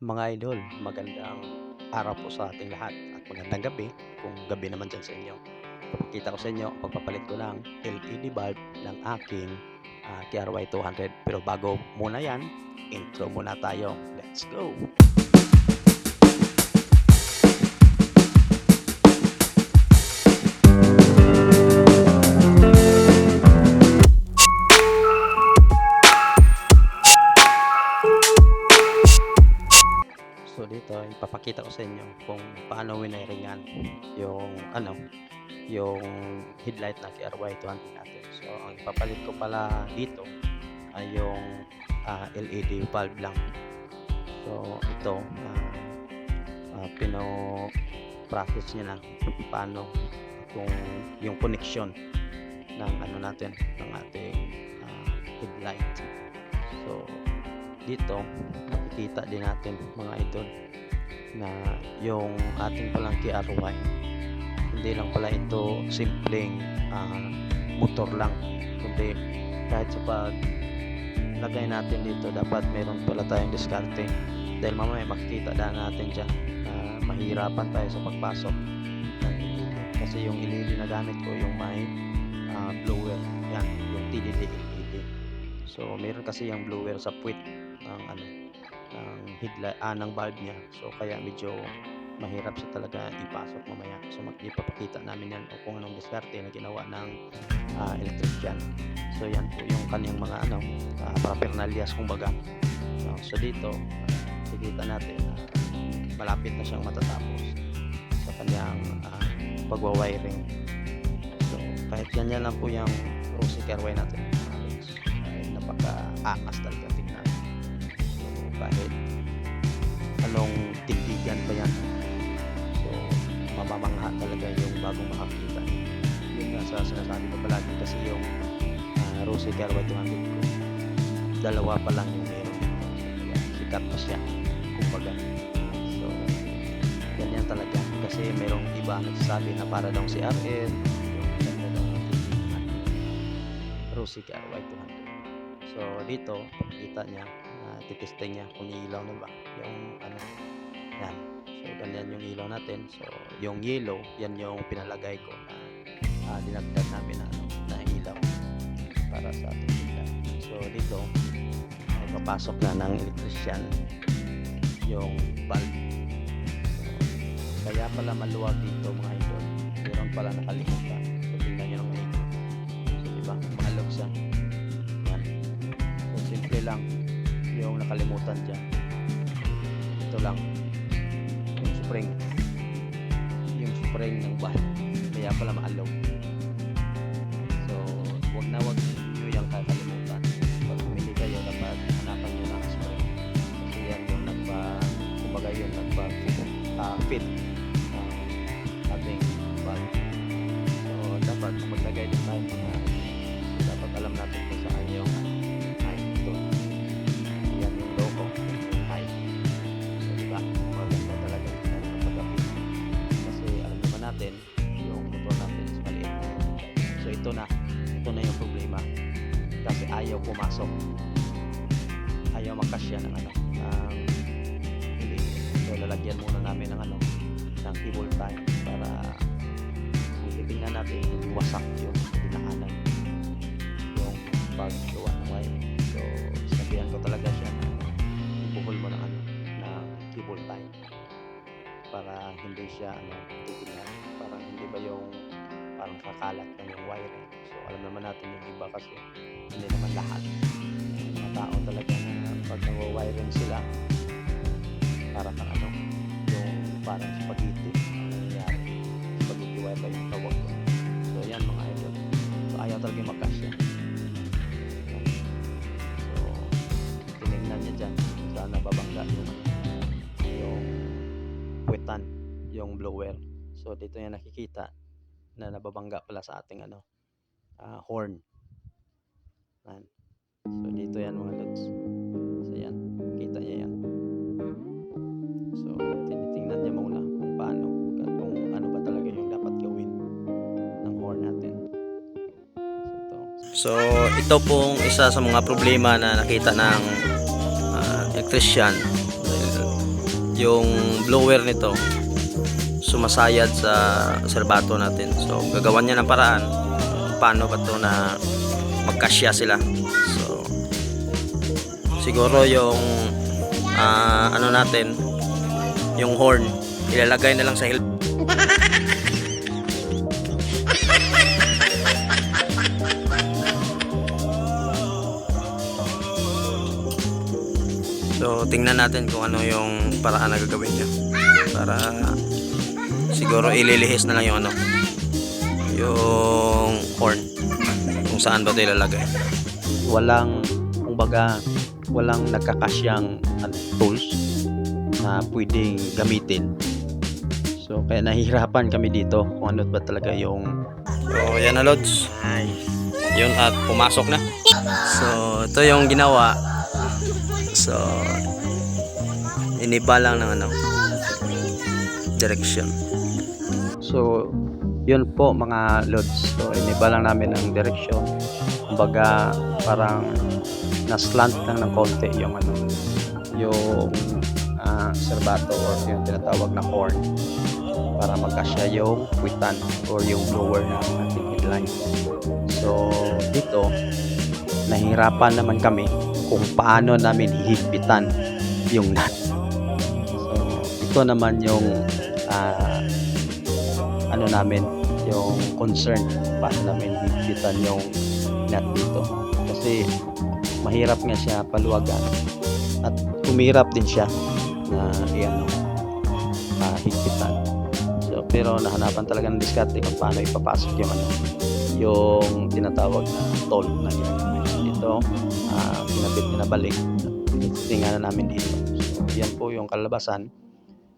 Mga idol, magandang araw po sa ating lahat at magandang gabi kung gabi naman dyan sa inyo. Papakita ko sa inyo, pagpapalit ko ng LED bulb ng aking ah, KRY 200. Pero bago muna yan, intro muna tayo. Let's go! Sa inyo kung paano winaringan yung ano, yung headlight na KRY 200 natin. So ang ipapalit ko pala dito ay yung ah, LED bulb lang. So ito, ah, ah, pino practice niya na kung paano kung yung connection ng ano natin ng ating ah, headlight. So dito makikita din natin mga idol na yung ating palang KRY hindi lang pala ito simpleng ah, motor lang kundi kahit sa pag lagay natin dito dapat meron pala tayong diskarte. Dahil mamaya makikita na natin dyan na mahirapan tayo sa pagpasok kasi yung LED na gamit ko yung may ah, blower yan yung TDD LED so meron kasi yung blower sa puwit ng ano headlight ah, ng bulb niya. So kaya medyo mahirap siya talaga ipasok mamaya. So mag ipapakita namin yan o kung anong diskarte na ginawa ng ah, electrician. So yan po yung kanyang mga ano uh, paraphernalias kumbaga. No, so dito ah, makikita natin na malapit na siyang matatapos sa kanyang ah, pagwa-wiring. So kahit ganyan lang po yung Rosy Carway natin ay napaka-angas talaga tingnan. So kahit anong tindigan pa yan? So mamamangha talaga yung bagong makakita. Yun nga sa sinasabi ko palagi kasi yung uh, Rosy Carway 200 ko dalawa pa lang yung meron Kaya sikat pa siya kumbaga. So ganyan talaga. Kasi merong iba nagsasabi na para daw si RL yung ganda daw ng tindihan Rosy Carway 200 so dito pakikita niya na titesting niya kung ilaw na ba yung ano. Yan. So ganyan yung ilaw natin. So yung yellow yan yung pinalagay ko na uh, dinagdag namin na ano na ilaw para sa ating headlight so dito ay papasok na ng electrician yung bulb. So, kaya pala maluwag dito mga idol. Meron pala nakalimutan. So tingnan nyo ng maigi so diba mahalog siya lang yung nakalimutan dyan. Ito lang. Yung spring. Yung spring ng bulb kaya pala maalog so wag na wag nyo yung kakalimutan. Pag bumili kayo dapat hanapan nyo ng spring. Kasi yan yung nagpa kumbaga yung nagpa uh, fit natin yung motor natin is maliit. So ito na. Ito na yung problema. Kasi ayaw pumasok. Ayaw makasya ng ano ng hindi. So lalagyan muna namin ng ano ng cable tie para kung titingnan natin yung wasak yung dinaanan yung paggawa para hindi siya ano titingnan parang hindi ba yung parang kakalat lang yung wiring. So alam naman natin yung iba kasi hindi naman lahat. Mga tao talaga na pag nag-wiring sila para kang ano yung parang spaghetti ang nangyayari. Spaghetti wifi yung tawag ko so yan mga idol. So ayaw talaga magkasya. So tinignan niya dyan. Sana babangga yung yung blower. So dito niya nakikita na nababangga pala sa ating ano ah, horn. Yan. so dito yan mga lods. So yan. Kita niya yan. So tinitingnan niya muna kung paano kung ano ba talaga yung dapat gawin ng horn natin. So ito so ito pong isa sa mga problema na nakita ng ah, electrician. Yung blower nito sumasayad sa serbato natin. So, gagawan niya ng paraan paano ba to na magkasya sila. So, siguro yung ah, ano natin, yung horn, ilalagay na lang sa help. So, tingnan natin kung ano yung paraan na gagawin niya. Para siguro ililihis na lang yung ano, yung horn. Kung saan ba ito ilalagay. Walang, kumbaga, walang nagkakasyang ano, tools na pwedeng gamitin. So, kaya nahihirapan kami dito kung ano ba talaga yung... So, yan na, Lods. Yun, at pumasok na. So, ito yung ginawa. So, iniba lang ng ano, direction. So, yun po mga lods. So, iniba lang namin ng direction. Kumbaga, parang na-slant lang ng konti yung ano, yung ah, serbato or yung tinatawag na horn para magkasya yung kwitan or yung blower ng ating headline. So, dito, nahihirapan naman kami kung paano namin hihigpitan yung nut. So, ito naman yung ah, ano namin, yung concern paano namin hihigpitan yung nut dito. Kasi mahirap nga siya paluwagan at humirap din siya na iano uh, higpitan. So, pero nahanapan talaga ng diskarte kung paano ipapasok yung ano, yung tinatawag na toll na ginagamit. Dito, ah pinabit pinabalik tingnan na namin dito so yan po yung kalabasan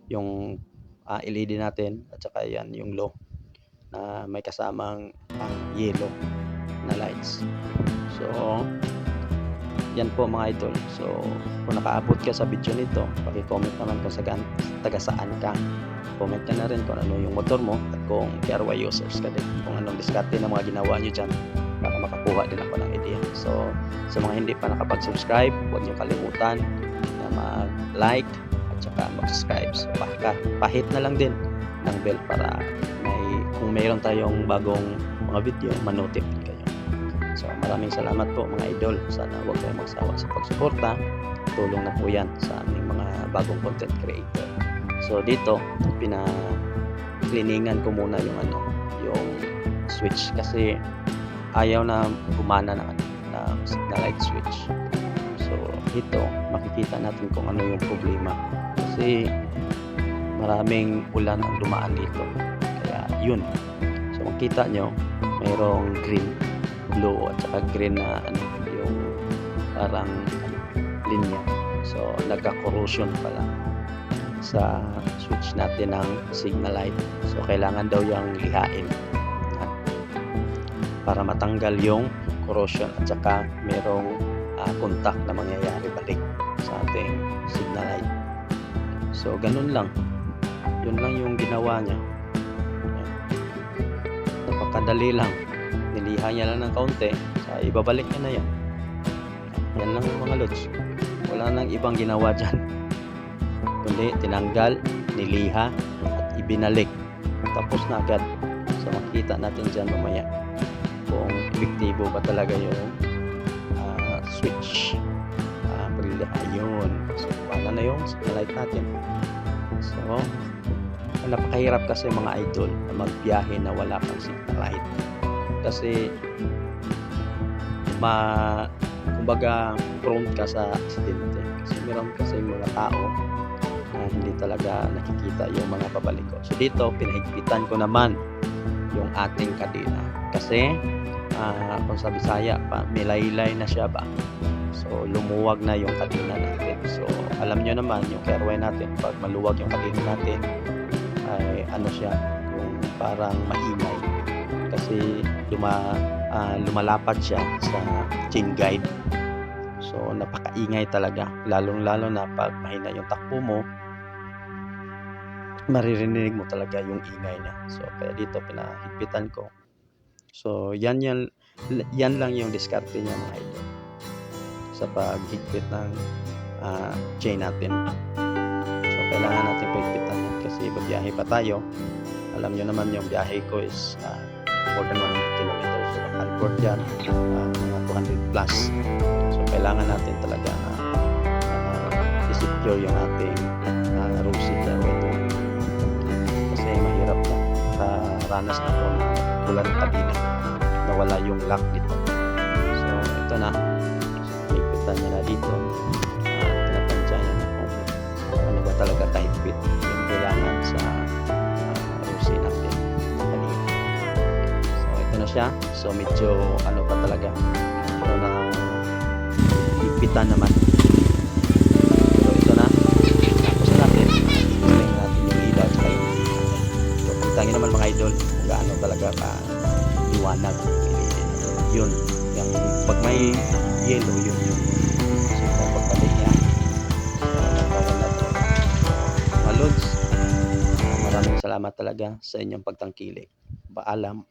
yung ah, LED natin at saka yan yung low na may kasamang ah, yellow na lights. So yan po mga idol. So kung nakaabot ka sa video nito paki-comment naman kung sa taga saan ka. Comment ka na rin kung ano yung motor mo at kung DIY users ka din. Kung anong diskarte na mga ginawa nyo dyan para makakuha din ako ng idea. So sa mga hindi pa nakapag-subscribe huwag nyo kalimutan na mag-like at saka mag-subscribe. So baka pahit na lang din ng bell para may kung mayroon tayong bagong mga video manotify kayo. So maraming salamat po mga idol. Sana huwag kayong magsawa sa pagsuporta. Tulong na po yan sa aming mga bagong content creator. So dito pina ko muna yung ano yung switch. Kasi ayaw na gumana ng ano ng signal light switch. So ito makikita natin kung ano yung problema kasi maraming ulan ang dumaan dito. Kaya yun. So makita nyo mayroong green blue at saka green na ano yung parang linya. So nagka-corrosion pala sa switch natin ng signal light. So kailangan daw yung lihain. Ha? para matanggal yung corrosion at saka merong ah, contact na mangyayari balik sa ating signal light so ganun lang. Yun lang yung ginawa niya. Napakadali lang. Niliha niya lang ng kaunti sa ibabalik niya na yan. Yan lang mga lods. Wala nang ibang ginawa dyan. Kundi tinanggal niliha at ibinalik. Tapos na agad. So makita natin dyan mamaya kung epektibo ba talaga yung ah, switch uh, ayun. So wala na yung light natin. So napakahirap kasi mga idol na magbiyahe na wala kang light. Kasi ma kumbaga prone ka sa aksidente. Kasi meron kasi mga tao na hindi talaga nakikita yung mga pabaliko so dito pinahigpitan ko naman yung ating kadena kasi ah, kung sa Bisaya pa milaylay na siya ba so lumuwag na yung kadena natin. So alam nyo naman yung KRY natin pag maluwag yung kadena natin ay ano siya yung parang maingay. Kasi luma, ah, lumalapat siya sa chain guide. So napakaingay talaga. Lalong lalo na pag mahina yung takbo mo maririnig mo talaga yung ingay niya. So kaya dito pinahigpitan ko. So yan yan yan lang yung diskarte niya mga idol sa paghigpit ng ah, chain natin so kailangan natin paigpitan yan kasi babiyahe pa tayo. Alam nyo naman yung biyahe ko is ah, more than 100 kilometers. So, Halford yan, ah, mga 200 plus. So, kailangan natin talaga na uh, i-secure yung ating uh, seater ito. Kasi mahirap na. Nakaranas na po na bulan kabina. Nawala yung lock dito. So, ito na. Dito. At tinatansya niya na kung ano ba talaga tight fit yung kailangan sa uh, rosi natin. Kanina. So, ito na siya. So, medyo ano pa talaga. Ito na ipitan naman. So, ito na. Tapos na natin. Tingnan natin yung naman mga idol kung gaano talaga ka liwanag. Yun. Yung, pag may yellow, yun yung salamat talaga sa inyong pagtangkilik. Paalam.